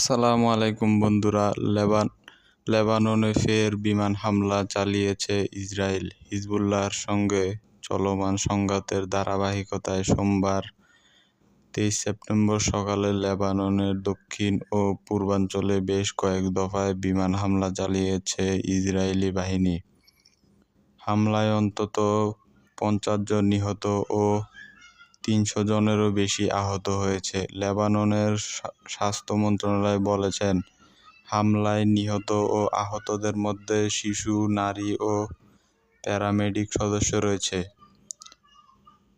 আসসালামু আলাইকুম বন্ধুরা। লেবান, লেবাননে ফের বিমান হামলা চালিয়েছে ইসরায়েল। হিজবুল্লাহর সঙ্গে চলমান সংঘাতের ধারাবাহিকতায় সোমবার তেইশ সেপ্টেম্বর সকালে লেবাননের দক্ষিণ ও পূর্বাঞ্চলে বেশ কয়েক দফায় বিমান হামলা চালিয়েছে ইসরায়েলি বাহিনী। হামলায় অন্তত পঞ্চাশ জন নিহত ও তিনশো জনেরও বেশি আহত হয়েছে। লেবাননের স্বাস্থ্য মন্ত্রণালয় বলেছেন, হামলায় নিহত ও আহতদের মধ্যে শিশু, নারী ও প্যারামেডিক সদস্য রয়েছে।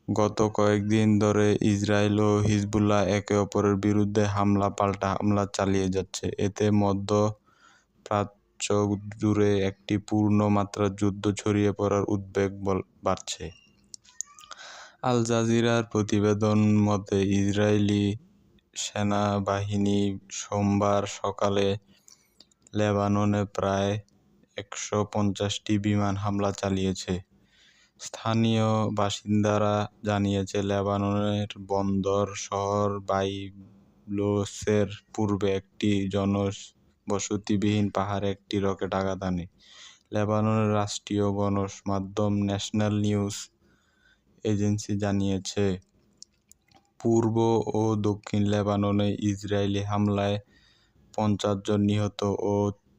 গত কয়েকদিন ধরে ইসরায়েল ও হিজবুল্লাহ একে অপরের বিরুদ্ধে হামলা পাল্টা হামলা চালিয়ে যাচ্ছে। এতে মধ্য প্রাচ্য জুড়ে একটি পূর্ণ মাত্রার যুদ্ধ ছড়িয়ে পড়ার উদ্বেগ বাড়ছে। আল জাজিরার প্রতিবেদন মতে, ইসরায়েলি সেনাবাহিনী সোমবার সকালে লেবাননে প্রায় একশো পঞ্চাশটি বিমান হামলা চালিয়েছে। স্থানীয় বাসিন্দারা জানিয়েছে, লেবাননের বন্দর শহর বাইবলোসের পূর্বে একটি জনবসতিবিহীন পাহাড়ে একটি রকেট আঘাত আনে লেবাননের রাষ্ট্রীয় গণমাধ্যম ন্যাশনাল নিউজ এজেন্সি জানিয়েছে, পূর্ব ও দক্ষিণ লেবাননে ইসরায়েলি হামলায় পঞ্চাশ জন নিহত ও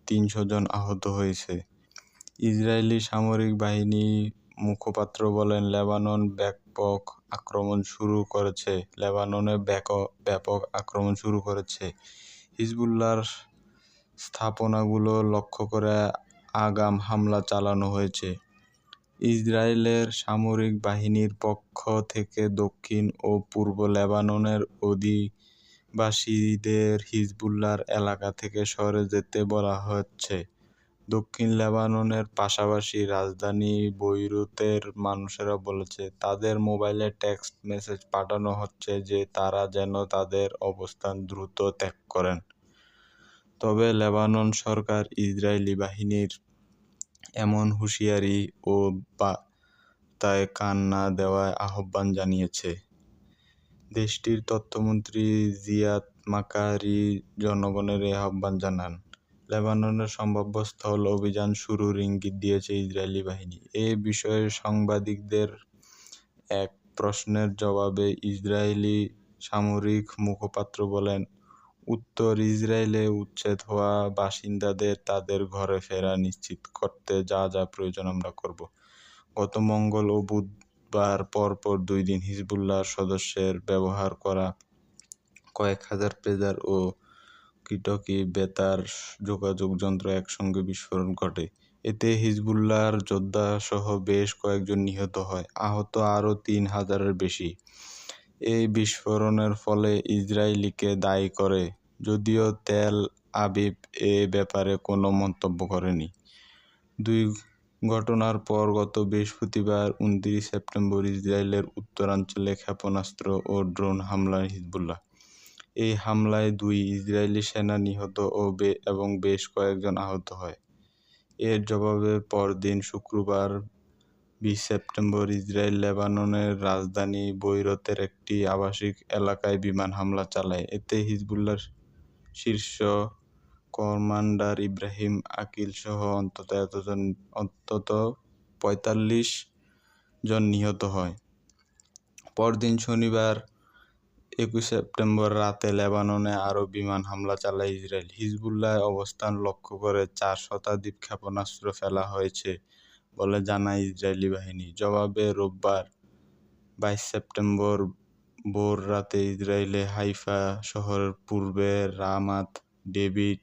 তিনশো জন আহত হয়েছে। ইসরায়েলি সামরিক বাহিনী মুখপাত্র বলেন, লেবানন ব্যাপক আক্রমণ শুরু করেছে, লেবাননে ব্যাপক আক্রমণ শুরু করেছে। হিজবুল্লাহর স্থাপনাগুলো লক্ষ্য করে আগাম হামলা চালানো হয়েছে। ইসরায়েলের সামরিক বাহিনীর পক্ষ থেকে দক্ষিণ ও পূর্ব লেবাননের অধিবাসীদের হিজবুল্লাহর এলাকা থেকে সরে যেতে বলা হচ্ছে। দক্ষিণ লেবাননের পাশাপাশি রাজধানী বৈরুতের মানুষেরা বলেছে, তাদের মোবাইলে টেক্সট মেসেজ পাঠানো হচ্ছে যে তারা যেন তাদের অবস্থান দ্রুত ত্যাগ করেন। তবে লেবানন সরকার ইসরায়েলি বাহিনীর এমন হুঁশিয়ারি ও বার্তায় কান না দেওয়ার আহ্বান জানিয়েছে। দেশটির তথ্যমন্ত্রী জিয়াদ মাকারি জনগণের এই আহ্বান জানান, লেবাননের সম্ভাব্য স্থল অভিযান শুরুর ইঙ্গিত দিয়েছে ইসরায়েলি বাহিনী। এ বিষয়ে সাংবাদিকদের এক প্রশ্নের জবাবে ইসরায়েলি সামরিক মুখপাত্র বলেন উত্তর ইসরায়েলে উচ্ছেদ হওয়া বাসিন্দাদের তাদের ঘরে ফেরা নিশ্চিত করতে যা যা প্রয়োজন আমরা করব। গত মঙ্গল ও বুধবার পরপর দুই দিন হিজবুল্লাহর সদস্যের ব্যবহার করা কয়েক হাজার পেজার ও কিটকি বেতার যোগাযোগ যন্ত্র একসঙ্গে বিস্ফোরণ ঘটে। এতে হিজবুল্লাহর যোদ্ধাসহ বেশ কয়েকজন নিহত হয়। আহত আরও তিন হাজারের বেশি। এই বিস্ফোরণের ফলে ইসরায়েলিকে দায়ী করে, যদিও তেল আবিব এ ব্যাপারে কোনো মন্তব্য করেনি। দুই ঘটনার পর গত বৃহস্পতিবার উনত্রিশ সেপ্টেম্বর ইসরায়েলের উত্তরাঞ্চলে ক্ষেপণাস্ত্র ও ড্রোন হামলায় হিজবুল্লাহ। এই হামলায় দুই ইসরায়েলি সেনা নিহত ও এবং বেশ কয়েকজন আহত হয়। এর জবাবে পরদিন শুক্রবার বিশ সেপ্টেম্বর ইসরায়েল লেবাননের রাজধানী বৈরতের একটি আবাসিক এলাকায় বিমান হামলা চালায়। এতে হিজবুল্লাহর শীর্ষ কমান্ডার ইব্রাহিম আকিল সহ অন্তত এতজন, অন্তত পঁয়তাল্লিশ জন নিহত হয়। পরদিন শনিবার একুশ সেপ্টেম্বর রাতে লেবাননে আরও বিমান হামলা চালায় ইসরায়েল। হিজবুল্লাহ অবস্থান লক্ষ্য করে চার শতাধিক ক্ষেপণাস্ত্র ফেলা হয়েছে। বলে জানায় ইসরায়েলি বাহিনী। জবাবে, রোববার বাইশ সেপ্টেম্বর ভোর রাতে ইসরায়েলে হাইফা শহরের পূর্বে রামাত ডেভিড